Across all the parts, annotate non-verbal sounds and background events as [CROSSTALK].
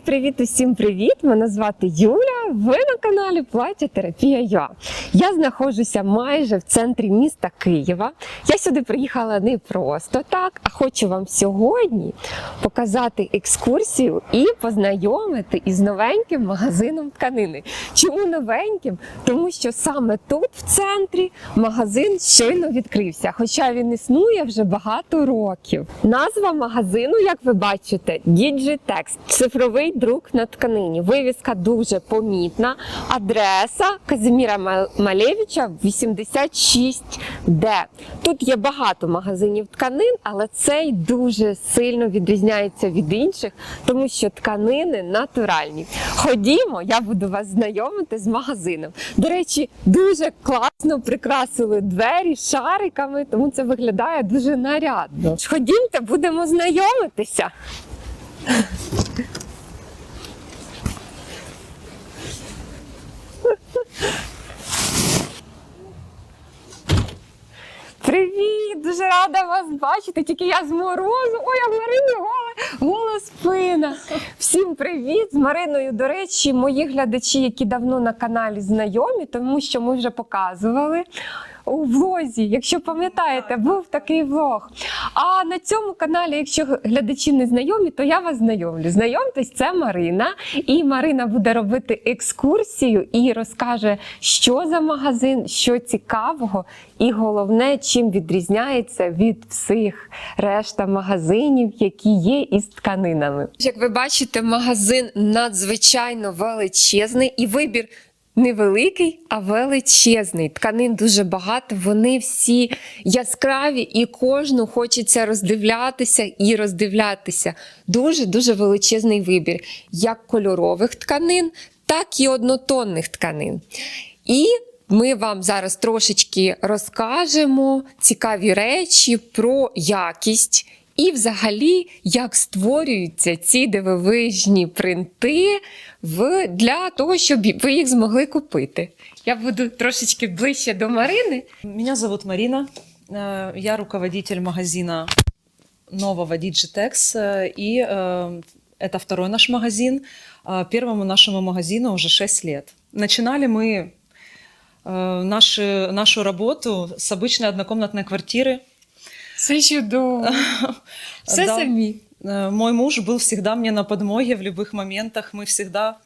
Привіт, усім привіт! Мене звати Юля. Ви на каналі Плаття Терапія ЮА. Я знаходжуся майже в центрі міста Києва. Я сюди приїхала не просто так, а хочу вам сьогодні показати екскурсію і познайомити із новеньким магазином тканини. Чому новеньким? Тому що саме тут, в центрі, магазин щойно відкрився, хоча він існує вже багато років. Назва магазину, як ви бачите, Digitex – цифровий друк на тканині. Вивіска дуже помітна. Адреса Казиміра Ма- Малевича 86D. Тут є багато магазинів тканин, але цей дуже сильно відрізняється від інших, тому що тканини натуральні. Ходімо, я буду вас знайомити з магазином. До речі, дуже класно прикрасили двері шариками, тому це виглядає дуже нарядно. Ходімте, будемо знайомитися. Привіт! Дуже рада вас бачити. Тільки я з морозу. Ой, а в Марині гола, гола спина. Всім привіт! З Мариною, до речі, мої глядачі, які давно на каналі знайомі, тому що ми вже показували у влозі. Якщо пам'ятаєте, був такий влог. А на цьому каналі, якщо глядачі не знайомі, то я вас знайомлю. Знайомтесь, це Марина. І Марина буде робити екскурсію і розкаже, що за магазин, що цікавого, і головне, чим відрізняється від всіх решта магазинів, які є із тканинами. Як ви бачите, магазин надзвичайно величезний і вибір. Невеликий, а величезний. Тканин дуже багато. Вони всі яскраві, і кожну хочеться роздивлятися і роздивлятися. Дуже дуже величезний вибір як кольорових тканин, так і однотонних тканин. І ми вам зараз трошечки розкажемо цікаві речі про якість. І, взагалі, як створюються ці дивовижні принти в, для того, щоб ви їх змогли купити. Я буду трошечки ближче до Марини. Меня зовут Марина. Э, Я руководитель магазина нового Digitex. э, И э, это второй наш магазин. А Первому нашему магазину уже 6 лет. Начинали мы э, наши, нашу работу с обычной однокомнатной квартиры. Все чудово. [LAUGHS] Все Да. самі. Э, Мой муж был всегда мне на подмоге в любых моментах. Мы всегда...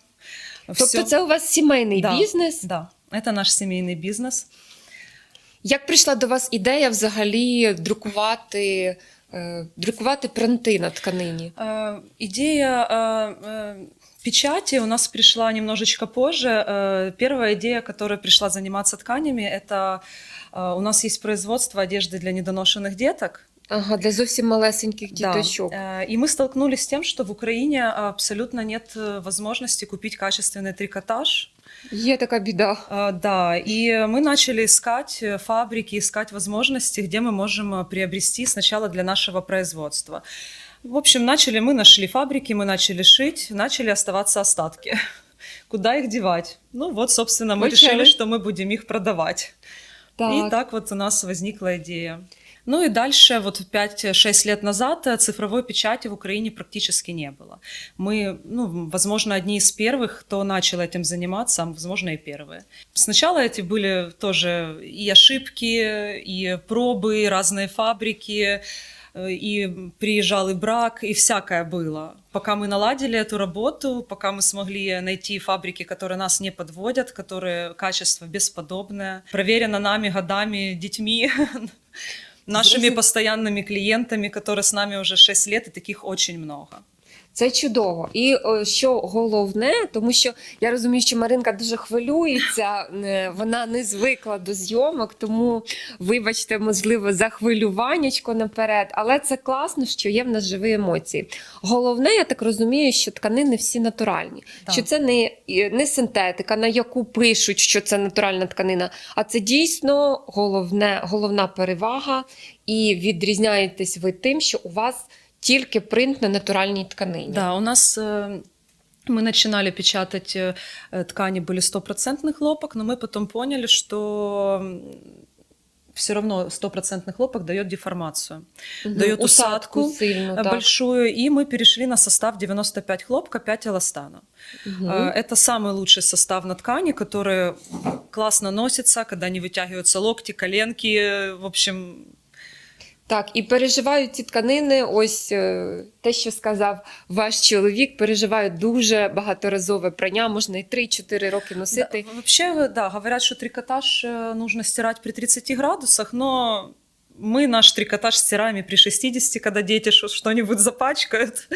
Тобто, всё- це у вас сімейний Да, бізнес. Да, это наш семейный бизнес. Як прийшла до вас ідея взагалі друкувати, е, друкувати принти на тканині? Э, Идея э, э, печати у нас пришла немножечко позже. Э, Первая идея, которая пришла заниматься тканями, это э, у нас есть производство одежды для недоношенных деток. Ага, для зовсім малесеньких Да. діточок. Э, И мы столкнулись с тем, что в Украине абсолютно нет э, возможности купить качественный трикотаж. Є така біда. А, Да, и мы начали искать э, фабрики, искать возможности, где мы можем э, приобрести сначала для нашего производства. В общем, начали мы, нашли фабрики, мы начали шить, начали оставаться остатки. [LAUGHS] Куда их девать? Ну вот, собственно, мы Окей. решили, что мы будем их продавать. Так. И так вот у нас возникла идея. Ну и дальше, вот 5-6 лет назад э, цифровой печати в Украине практически не было. Мы, ну, возможно, одни из первых, кто начал этим заниматься, а возможно, и первые. Сначала эти были тоже и ошибки, и пробы, и разные фабрики, и приезжал и брак, и всякое было. Пока мы наладили эту работу, пока мы смогли найти фабрики, которые нас не подводят, которые качество бесподобное, проверено нами годами, детьми, [LAUGHS] нашими Зрозум- постоянными клиентами, которые с нами уже 6 лет, и таких очень много. Це чудово. І що головне, тому що я розумію, що Маринка дуже хвилюється, [LAUGHS] е, вона не звикла до зйомок, тому вибачте, можливо, за хвилюваннячко наперед. Але це класно, що є в нас живі емоції. Головне, я так розумію, що тканини всі натуральні, Так. що це не, не синтетика, на яку пишуть, що це натуральна тканина, а це дійсно головне, головна перевага. І відрізняєтесь ви тим, що у вас тільки принт на натуральній тканині. Да, у нас э, мы начинали печатать э, э, ткани, были стопроцентный хлопок, но мы потом поняли, что м, все равно стопроцентный хлопок дает деформацию. Мгм. Дает усадку, сильну, э, так. большую, и мы перешли на состав 95 хлопка, 5 эластана. Мгм. Э, Это самый лучший состав на ткани, который классно носится, когда не вытягиваются локти, коленки, э, в общем, так, і переживають ці тканини. Ось е, те, що сказав ваш чоловік, переживають дуже багаторазове прання, можна і 3-4 роки носити. Да, Взагалі, да, говорять, що трикотаж э, нужно стирати при 30 градусах, но мы наш трикотаж стираем и при 60, когда дети что-нибудь запачкают.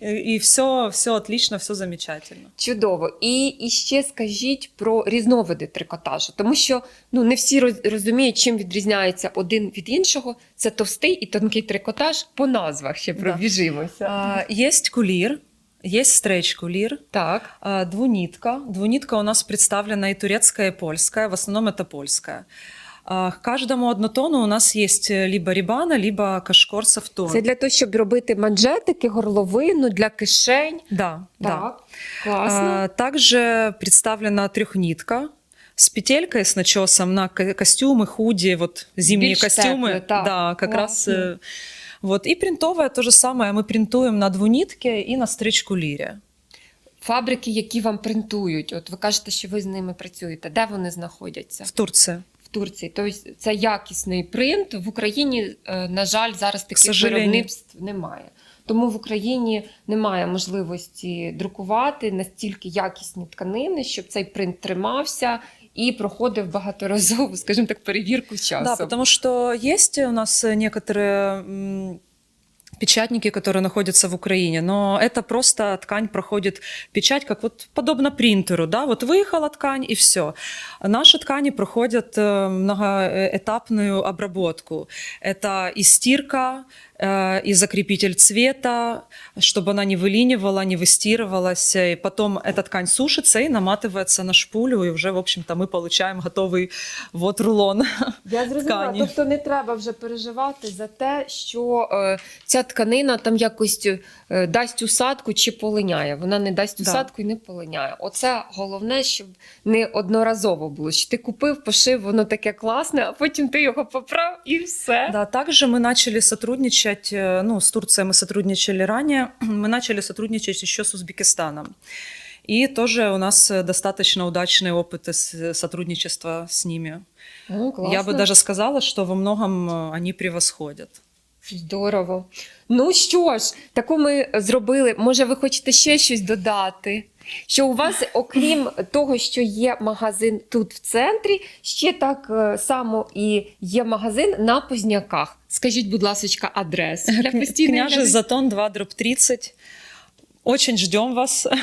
И все, все отлично, все замечательно. Чудово. І, і ще скажіть про різновиди трикотажу, тому що ну не всі розуміють, чим відрізняється один від іншого. Це товстий і тонкий трикотаж по назвах ще Да. пробіжимося. А, Есть кулир, есть стрейч-кулир, Так. двунитка. Двунитка у нас представлена и турецкая, и польская. В основном это польская. А, К каждому однотону у нас есть э, либо рибана, либо кашкор софтон. Це для того, щоб робити манжетики, горловину для кишень. Да, да. Так, класно. А, Также представлена трехнитка с петелькой, с начесом на ко- костюмы, худи, вот зимние Більш костюмы. тепле, так. Да, как раз. Класно. э, Вот. И принтовая то же самое. Мы принтуем на двунитке и на стричкулире. Фабрики, які вам принтують, от ви кажете, що ви з ними працюєте. Де вони знаходяться? В Турции. Турції. Тобто це якісний принт. В Україні, е, на жаль, зараз таких виробництв немає. Тому в Україні немає можливості друкувати настільки якісні тканини, щоб цей принт тримався і проходив багаторазову, скажімо так, перевірку часу. Да, потому что есть у нас некоторые печатники, которые находятся в Украине, но это просто ткань проходит печать, как вот подобно принтеру, да, вот выехала ткань и все. Наши ткани проходят э, многоэтапную обработку. Это и стирка, э, и закрепитель цвета, чтобы она не вылинивала, не выстирывалась. И потом эта ткань сушится и наматывается на шпулю, и уже, в общем-то, мы получаем готовый вот рулон. [LAUGHS] Я зрозуміла. ткані. Тобто не треба вже переживати за те, що е, ця тканина там якось е, дасть усадку чи полиняє. Вона не дасть Да. усадку і не полиняє. Оце головне, щоб не одноразово було. Що ти купив, пошив, воно таке класне, а потім ти його поправ і все. Да, также мы начали сотрудничать, э, ну, с Турцией мы сотрудничали ранее, [CLEARS THROAT] мы начали сотрудничать еще с Узбекистаном. И тоже у нас э, достаточно удачный опыт из- сотрудничества с ними. Ну, класно. Я бы даже сказала, что во многом э, они превосходят. Здорово. Ну що ж, таку ми зробили. Може, ви хочете ще щось додати? Що у вас, окрім того, що є магазин тут в центрі, ще так е, само і є магазин на Позняках. Скажіть, будь ласка, адрес. Княжий. Затон 2, дроб 30. Очень ждем вас. [LAUGHS]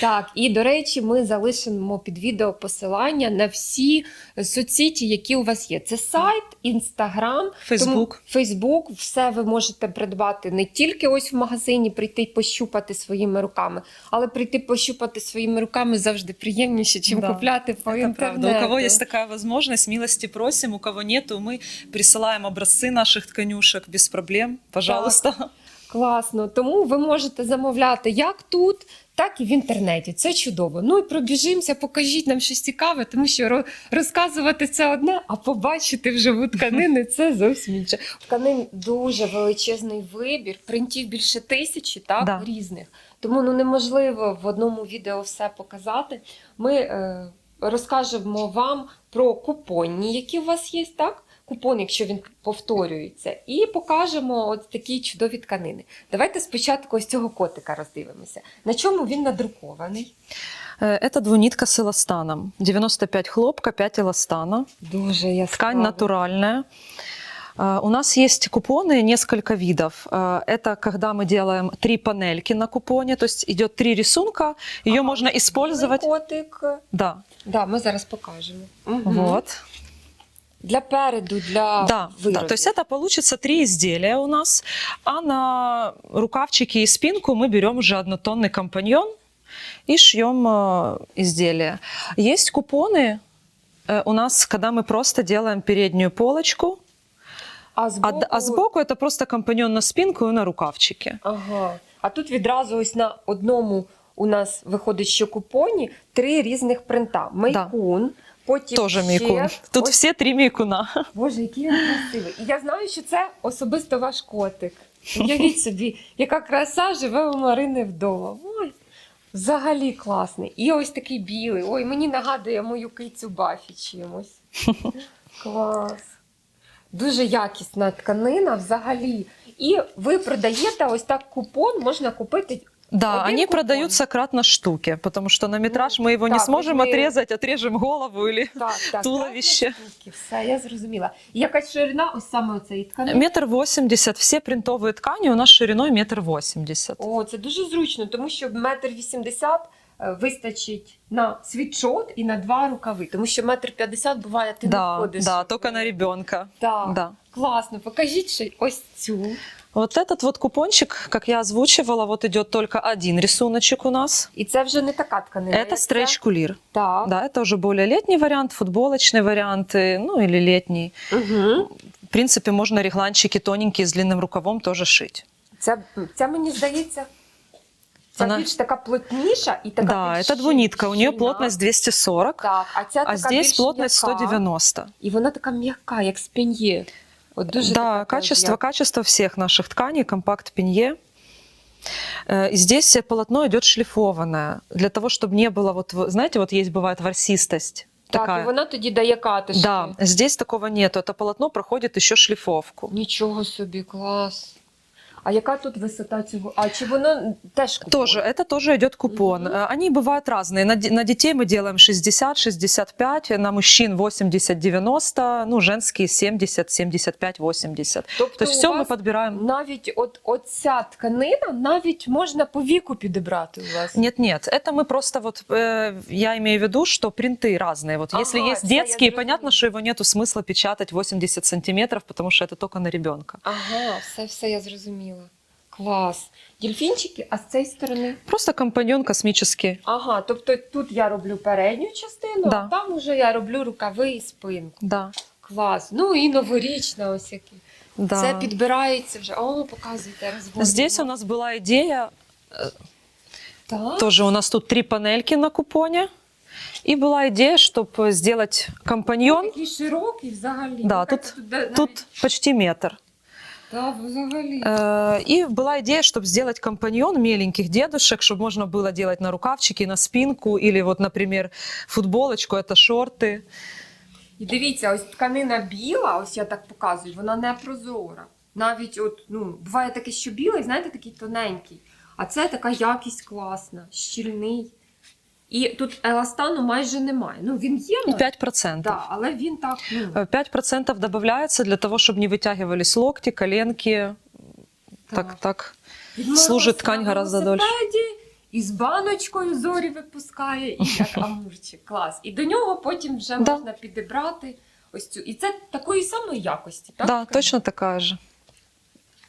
Так, і до речі, ми залишимо під відео посилання на всі соцсеті, які у вас є. Це сайт, інстаграм, Фейсбук. Фейсбук, все ви можете придбати не тільки ось в магазині, прийти й пощупати своїми руками, але прийти пощупати своїми руками завжди приємніше, чим Да, купляти по Это інтернету. правда. У кого есть такая возможность, милости просим. У кого нету, мы присылаем образцы наших тканюшек без проблем. Пожалуйста. Класно. Тому ви можете замовляти як тут, так і в інтернеті. Це чудово. Ну і пробіжимося, покажіть нам щось цікаве, тому що ро- розказувати це одне, а побачити вживу тканини [LAUGHS] це зовсім інше. Тканин дуже величезний вибір, принтів більше тисячі, так Да. різних. Тому ну неможливо в одному відео все показати. Ми е, розкажемо вам про купонні, які у вас є, так? Купон, якщо він повторюється, і покажемо от такі чудові тканини. Давайте спочатку ось цього котика роздивимося. На чому він надрукований? Э, Это двунитка с эластаном. 95 хлопка, 5 эластана. Дуже яскраво. Ткань натуральная. А, У нас есть купоны, несколько видов. А, Это когда мы делаем три панельки на купоне, то есть идет три рисунка, ее Ага. можно использовать. Котик. Да, Да, ми зараз покажемо. Мгм. вот. Для переду, для Да, да, виробів. то есть это получится три изделия у нас, а на рукавчики и спинку мы берем уже однотонный компаньон и шьем э, изделие. Есть купоны э, у нас, когда мы просто делаем переднюю полочку, а а, збоку... д- а сбоку это просто компаньон на спинку и на рукавчики. Ага. А тут відразу ось на одному у нас виходить, що купоні три різних принта: Мейкун, Потім Тоже ще. мейкун. Тут Ось, все три мейкуна. Боже, який він красивий. І я знаю, що це особисто ваш котик. Уявіть собі, яка краса живе у Марини вдома. Ой, взагалі класний. І ось такий білий. Ой, мені нагадує мою кицю Бафі чимось. Клас. Дуже якісна тканина взагалі. І ви продаєте ось так купон, можна купити. Да, Один они купон. продаются кратно штуке, потому что на метраж Ну, мы его не так, сможем вот мы- отрезать, отрежем голову или... [LAUGHS] Так, так, Туловище. так, штуки. Все, я зрозуміла. І якась ширина ось саме цієї тканини. Метр восемьдесят. Все принтовые ткани у нас шириной метр восемьдесят. О, це дуже зручно, тому що метр вісімдесят е, вистачить на світшот і на два рукави. Тому що метр п'ятдесят буває, ти не Да, входиш. да, только на ребенка. Так, Да. класно. Покажіть ще ось цю. Вот этот вот купончик, как я озвучивала, вот идет только один рисуночек у нас. І це вже не така тканина. Это стрейч-кулир. Так. Да, это уже более летний вариант, футболочный вариант, э, ну или летний. Угу. В принципе, можно регланчики тоненькие с длинным рукавом тоже шить. Це, це мені здається. Це Вона- більш така плотніша і така. да, більш это двунитка, у нее щільна. плотность 240, Так, а ця а така здесь більш плотность м'яка. 190. І вона така м'яка, як спін'є. От дуже да, така качество, теж качество всех наших тканей, компакт пенье. Э, И здесь полотно идет шлифованное, для того, чтобы не было, вот, вы- знаете, вот есть бывает ворсистость. Так, такая. і вона тоді дає катишки. Да, здесь такого нету. Это полотно проходит еще шлифовку. Нічого собі, клас. А яка тут висота цього? А чи воно теж купон? Тоже, это тоже идет купон. Мгм. Э, Они бывают разные. На, де- на детей мы делаем 60, 65, на мужчин 80, 90, ну, женские 70, 75, 80. Тобто То есть у все мы вас подбираем. навіть от оця тканина навіть можна по віку підібрати у вас. Нет, нет, это мы просто вот, э, я имею в виду, что принты разные. Вот если Ага, есть всё, я детские, зрозумела. понятно, что его нету смысла печатать 80 сантиметров, потому что это только на ребенка. Ага, все, все я зрозуміла. Клас. Дельфінчики, а з цієї сторони? Просто компаньон космический. Ага, тобто тут я роблю передню частину, Да. а там уже я роблю рукави і спинку. Да. Клас. Ну і новорічна ось які. да. Це підбирається вже. О, показуйте, розгорнемо. Здесь у нас была идея так. Тоже у нас тут три панельки на купоне. И была идея, чтобы сделать компаньон. Такий широкий взагалі. Да, Ну, тут- как тут навіть- Тут почти метр. Да, взагалі. Э, И была идея, чтобы сделать компаньон меленьких дедушек, чтобы можно было делать на рукавчики, на спинку, или вот, например, футболочку, это шорты. І дивіться, ось тканина біла, ось я так показую, вона не прозора. Навіть от, ну, буває таке, що білий, знаєте, такий тоненький. А це така якість класна, щільний. І тут еластану майже немає. Ну, він є, И ну, 5%. да, але він так, ну, Э, 5% добавляется для того, чтобы не вытягивались локти, коленки. Так, Так. так. Він служить на ткань гораздо велосипеді, І з баночкою зорі випускає, і як [LAUGHS] амурчик. Клас. І до нього потім вже Да. можна підібрати ось цю. І це такої самої якості, так? Да, точно такая же.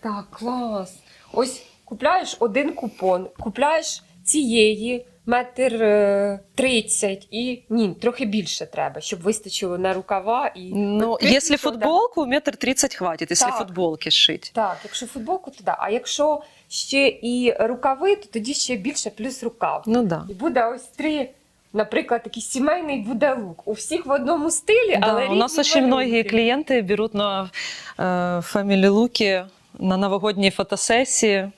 Так, клас. Ось купляєш один купон, купляєш цієї метр е, тридцять і ні, трохи більше треба, щоб вистачило на рукава і. Ну, тридцять, футболку, метр тридцать хватит, если Так. футболки шить. Так, якщо футболку, то да. А якщо ще і рукави, то тоді ще більше плюс рукав. Ну да. І буде ось три, наприклад, такий сімейний буде лук. У всіх в одному стилі, але у нас очень малюнки. многие клиенты берут на э, Family Луки на новогодние фотосессии.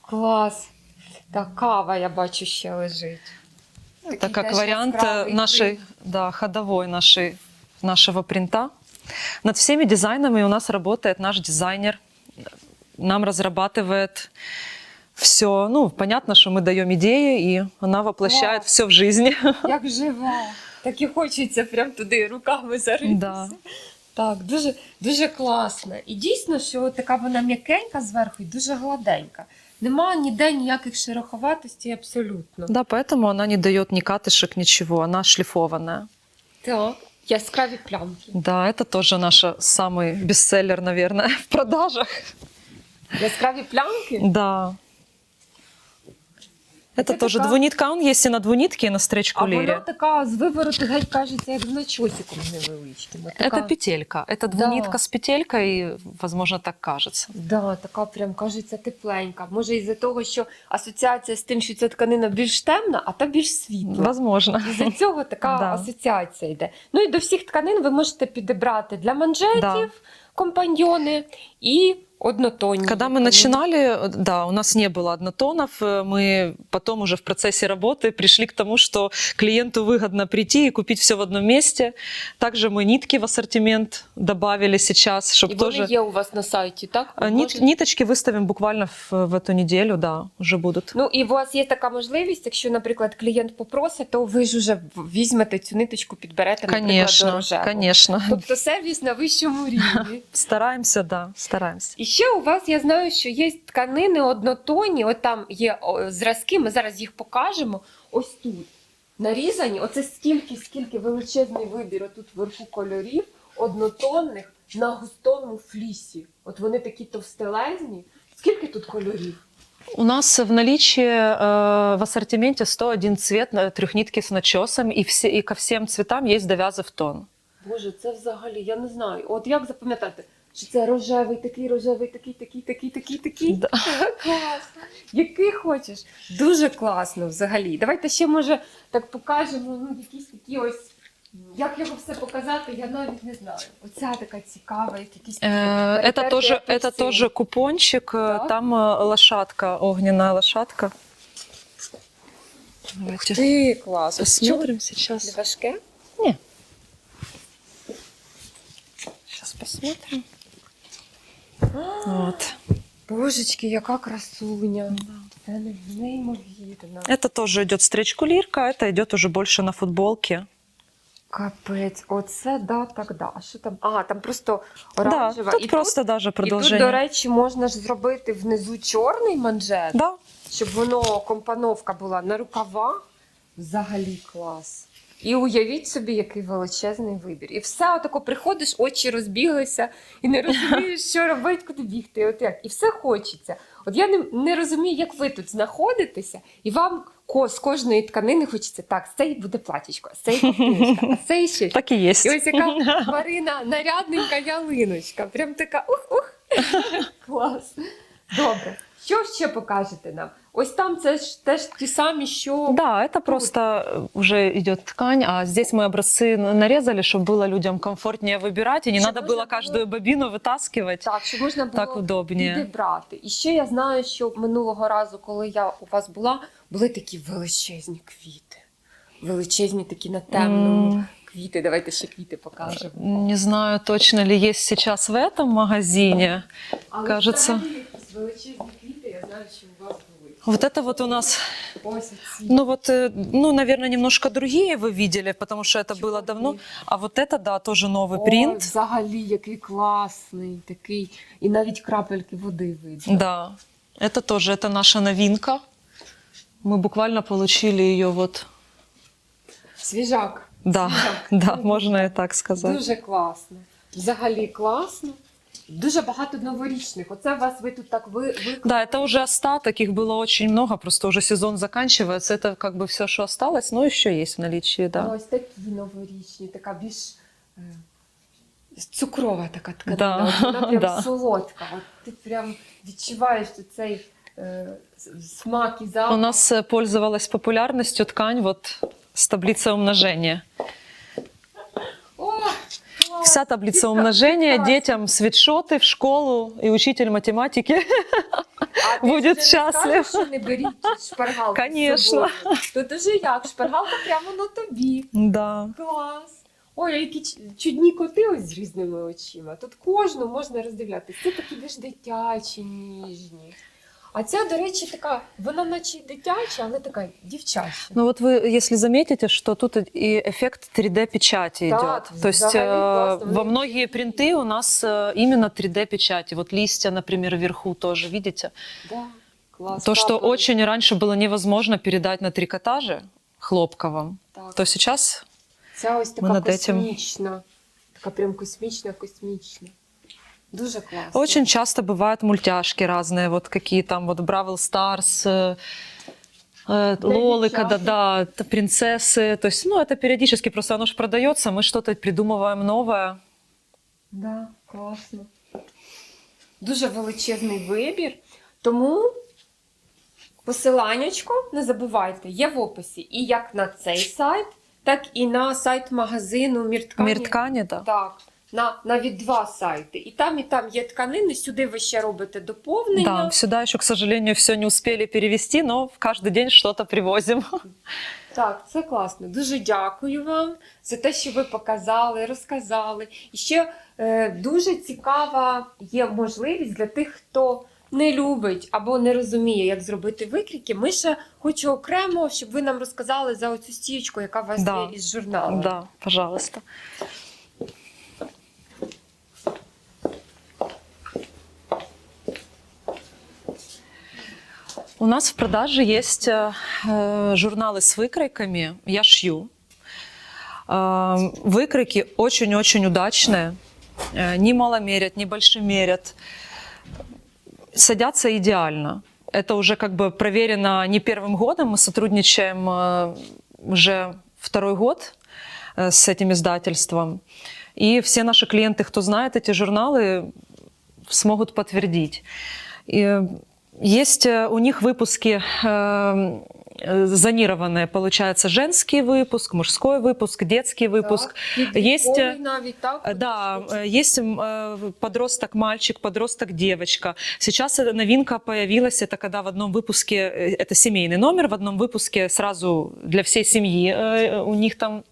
Клас. Так, кава, я бачу, ще лежить. Это Такий как теж вариант э, яскравий нашей, принт. да, ходовой нашей, нашего принта. Над всеми дизайнами у нас работает наш дизайнер. Нам разрабатывает все. Ну, понятно, что мы даем идеи, и она воплощает Класс. все в жизни. Як жива. Так і хочеться прям туди руками заритися. Да. Так, дуже, дуже класно. І дійсно, що така вона м'якенька зверху і дуже гладенька. Нема ніде ніяких шероховатостей абсолютно. Да, поэтому она не дает ни катышек, ничего. Она шлифованная. Так, яскраві плямки. Да, это тоже наш самый бестселлер, наверное, в [LAUGHS] продажах. Яскраві плямки? Да. Это Це тоже така- двунитка. Он есть и на двунитке, и на А стрейч-кулере. вона така з вивороту геть кажеться, як з начосиком невеличким. От Така, Это петелька. Это двунитка с петелькой, возможно, так кажется. да, така прям кажеться тепленька. Може, із-за того, що асоціація з тим, що ця тканина більш темна, а та більш світла. Возможно. Із-за цього така Да. [LAUGHS] асоціація йде. Ну і до всіх тканин ви можете підібрати для манжетів, Да. компаньйони і однотонні. Когда мы тканини. начинали, да, у нас не было однотонов. э, Мы потом уже в процессе работы пришли к тому, что клиенту выгодно прийти и купить все в одном месте. Также мы нитки в ассортимент добавили сейчас, І чтобы вони тоже... є у вас на сайті, так? Ви А, Нит, можете- ниточки выставим буквально в, в эту неделю, да, уже будут. Ну і у вас є така можливість, якщо, наприклад, клієнт попросить, то ви ж уже в- візьмете цю ниточку, підберете, наприклад, до Конечно, рожевого. конечно. Тобто сервіс на вищому рівні. [LAUGHS] Стараемся, да, стараемся. І ще у вас я знаю, що є тканини однотонні, от там є зразки, ми зараз їх покажемо. Ось тут нарізані. Оце стільки, скільки величезний вибір отут вверху кольорів, однотонних на густому флісі. От вони такі товстелезні. Скільки тут кольорів? У нас в наличии э, в ассортименте 101 цвет на- трехнитки с начесом, и, все, и ко всем цветам есть довязы тон. Боже, це взагалі, я не знаю. От як запам'ятати, що це рожевий, такий, рожевий, такий, такий, такий, такий, такий. Да. Класно. [LAUGHS] Який хочеш. Дуже класно взагалі. Давайте ще, може, так покажемо, ну, якісь такі ось. Як його все показати, я навіть не знаю. Оця така цікава, як якісь такі Э, это, перетерті тоже, это апельсини. тоже купончик, э, Так. там э, лошадка, огненная лошадка. Давайте Ти клас. посмотрим Не сейчас. важке? Сейчас посмотрим. Вот. Божечки, яка красуня. Це не- неймовірно. Это тоже идет стрейч-кулирка, это идет уже больше на футболке. Капець, оце да, так да. А що там? А, там просто Да, оранжева. тут просто даже і тут, до речі, можна ж зробити внизу чорний манжет, Да, щоб воно компоновка була на рукава. Взагалі клас. І уявіть собі, який величезний вибір. І все отако приходиш, очі розбіглися, і не розумієш, що робити, куди бігти. От як. І все хочеться. От я не, не розумію, як ви тут знаходитеся, і вам ко, з кожної тканини хочеться так, з цієї буде платічко, з цієї ковтиночка, а з цієї ще так и есть. І ось яка [LAUGHS] Марина нарядненька ялиночка. Прям така ух-ух. [LAUGHS] Клас. Добре. Що ще покажете нам? Ось там це ж теж ті самі, що Да, это просто э, уже идет ткань, а здесь мы образцы на- нарезали, чтобы было людям комфортнее выбирать, и не Чтобы надо можно было было- каждую бобину вытаскивать. так, щоб можна було Так удобнее. підібрати. І ще я знаю, що минулого разу, коли я у вас була, були такі величезні квіти. Величезні такі на темному М. квіти. Давайте ще квіти покажемо. Не знаю точно ли есть сейчас в этом магазине. Але кажеться. взагалі якісь величезні Вот это вот у нас, Ось ці. ну вот, э, ну, наверное, немножко другие вы видели, потому что это было Чуваки. давно. А вот это, да, тоже новый Ой, принт. взагалі, який класний, такий, і навіть крапельки води видно. Да, это тоже, это наша новинка. Мы буквально получили ее вот, Свіжак. да, Свіжак. [LAUGHS] да, можно и так сказать. Дуже класно. Взагалі класно. Дуже багато новорічних. Оце у вас ви тут так ви, ви... Да, это уже остаток, их было очень много, просто уже сезон заканчивается. Это как бы все, что осталось, но еще есть в наличии, да. Ось такі новорічні, така більш е, цукрова така тканина. Да, От Вона прям да. солодка. От ти прям відчуваєш що цей е, с- смак і запах. У нас э, пользовалась популярностью ткань вот с таблицей умножения. Вся таблица умножения, детям свитшоты в школу и учитель математики. А ти Буде вже не скажеш, що не беріть шпаргалку. з Конечно. собою? То дуже як? Шпаргалка прямо на тобі. Да. Клас. Ой, які ч- чудні коти ось з різними очима. Тут кожну можна роздивлятися. Це такі більш дитячі, ніжні. А ця, до речі, така, вона наче й дитяча, але така дівчача. Ну вот вы, если заметите, что тут и эффект 3D-печати Так, идет. То есть взагалі э, класно. во многие принты у нас э, именно 3D-печати. Вот листья, например, вверху тоже, видите? Да, клас. То, что Капали. очень раньше было невозможно передать на трикотаже хлопковом, Так. то сейчас Ця ось така ми над этим- космічна. Така прям космічна, космічна. Дуже класно. очень часто бывают мультяшки разные, вот какие там вот Бравл Старс, э, Э, Для Лолика, да, девчат. да, т- принцессы. То есть, ну, это периодически просто оно же продается, мы что-то придумываем новое. Да, класно. Дуже величезний вибір. Тому посиланнячко, не забувайте, є в описі і як на цей сайт, так і на сайт магазину Мірткані. Мир ткани, да. Так, на навіть два сайти. І там, і там є тканини. Сюди ви ще робите доповнення. Да, сюда еще, к сожалению, все не успели перевести, но в каждый день что-то привозим. [LAUGHS] Так, це класно. Дуже дякую вам за те, що ви показали, розказали. І ще е, дуже цікава є можливість для тих, хто не любить або не розуміє, як зробити викрійки. Ми ще хочу окремо, щоб ви нам розказали за оцю стічку, яка у вас Да. є із журналу. Да, пожалуйста. У нас в продаже есть э, э, журналы с выкройками. Я шью. Э, Выкройки очень-очень удачные. Э, Не маломерят, не большемерят. Садятся идеально. Это уже как бы проверено не первым годом. Мы сотрудничаем э, уже второй год э, с этим издательством. И все наши клиенты, кто знает эти журналы, смогут подтвердить. И есть э, у них выпуски э, э, зонированные, получается, женский выпуск, мужской выпуск, детский выпуск. Так, Есть, підлітковий е, навіть, так? Э, Да, э, есть м, э, подросток мальчик, подросток девочка. Сейчас эта новинка появилась, это когда в одном выпуске, э, это семейный номер, в одном выпуске сразу для всей семьи э, у них там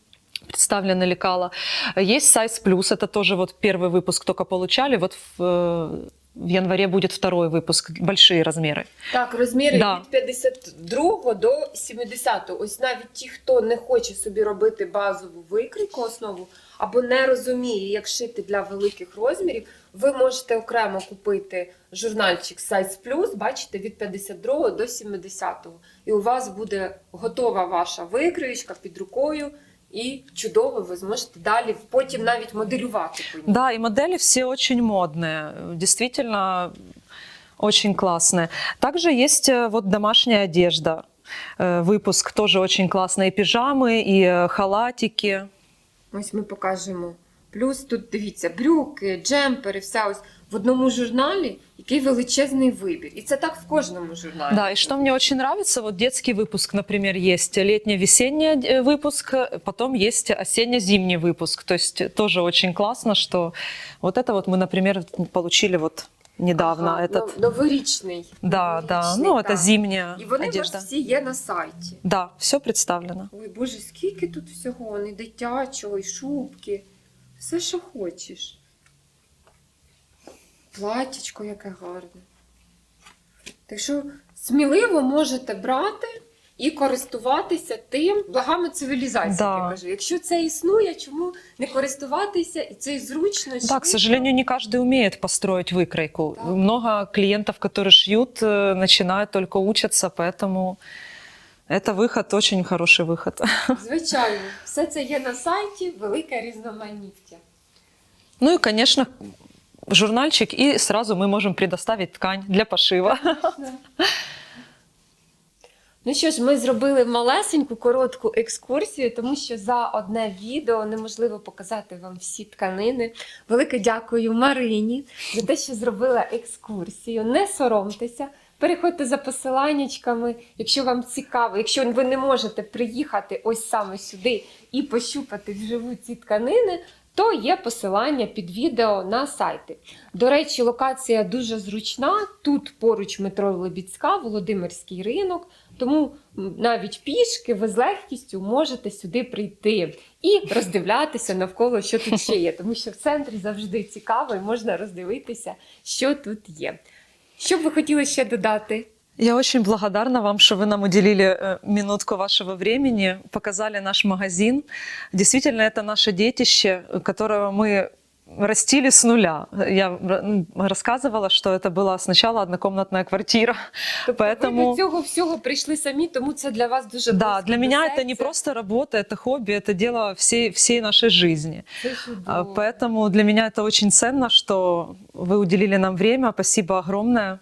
представлено лекало. Есть Size Plus, это тоже вот первый выпуск только получали, вот в, э, в январе будет второй выпуск, большие размеры. Так, розміри Да. від 52 до 70. Ось навіть ті, хто не хоче собі робити базову викрійку основу або не розуміє, як шити для великих розмірів, ви можете окремо купити журнальчик Size Plus, бачите, від 52 до 70. І у вас буде готова ваша викриючка під рукою. І чудово, ви зможете далі потім навіть моделювати по ній. Да, и модели все очень модные, действительно очень классные. Также есть э, вот домашняя одежда. Э, Выпуск тоже очень классный. И пижамы, и э, халатики. Ось ми покажемо. Плюс тут дивіться, брюки, джемпери, все ось в одному журналі, який величезний вибір. І це так в кожному журналі. Да, и что мне очень нравится, вот детский выпуск, например, есть летне-весенний э, выпуск, э, потом есть осенне-зимний выпуск. То есть тоже очень классно, что вот это вот мы, например, получили вот недавно. Ага, этот, нов- новорічний. да, да, новорічний, ну это так. зимняя І вони у вас одежда. всі є на сайті. Да, все представлено. Ой, Боже, скільки тут всього, і дитячого, і шубки. Все, що хочеш. Платічко яке гарне. Так що сміливо можете брати і користуватися тим благами цивілізації, Да. як я кажу. Якщо це існує, чому не користуватися? І це і зручно. Да, к швидко. сожалению, не каждый умеет построить выкройку. Да. Много клиентов, которые шьют, э, начинают только учатся, поэтому это выход, очень хороший выход. [LAUGHS] Звичайно, все це є на сайті, велике різноманіття. Ну и, конечно, журнальчик, и сразу мы можем предоставить ткань для пошива. [LAUGHS] Ну що ж, ми зробили малесеньку коротку екскурсію, тому що за одне відео неможливо показати вам всі тканини. Велике дякую Марині за те, що зробила екскурсію. Не соромтеся. Переходьте за посиланнячками, якщо вам цікаво, якщо ви не можете приїхати ось саме сюди і пощупати вживу ці тканини, то є посилання під відео на сайти. До речі, локація дуже зручна. Тут поруч метро Лебідська, Володимирський ринок. Тому навіть пішки ви з легкістю можете сюди прийти і роздивлятися навколо, що тут ще є. Тому що в центрі завжди цікаво і можна роздивитися, що тут є. Що б ви хотіли ще додати? Я очень благодарна вам, что вы нам уделили э, минутку вашего времени, показали наш магазин. Действительно, это наше детище, которого мы растили с нуля. Я рассказывала, что это была сначала однокомнатная квартира. [LAUGHS] Тобто ви Поэтому- до цього всього прийшли самі, тому це для вас дуже Да, близько для меня это не просто работа, это хобби, это дело всей, всей нашей жизни. Це А. Поэтому для меня это очень ценно, что вы уделили нам время. Спасибо огромное.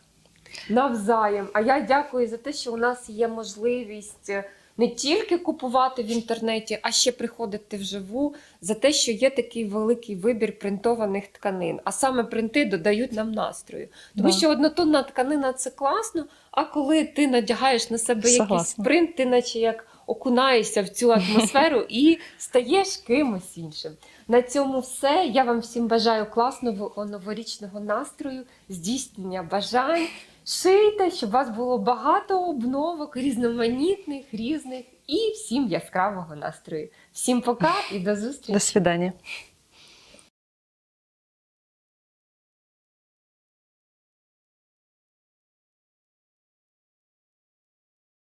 Навзаєм. А я дякую за те, що у нас є можливість е, не тільки купувати в інтернеті, а ще приходити вживу, за те, що є такий великий вибір принтованих тканин. А саме принти додають нам настрою. Тому Да. що однотонна тканина це класно, а коли ти надягаєш на себе якийсь Согласна. принт, ти наче як окунаєшся в цю атмосферу і стаєш кимось іншим. На цьому все. Я вам всім бажаю класного новорічного настрою, здійснення бажань. Шийте, щоб у вас було багато обновок, різноманітних, різних і всім яскравого настрою. Всім пока і до зустрічі! До свидания.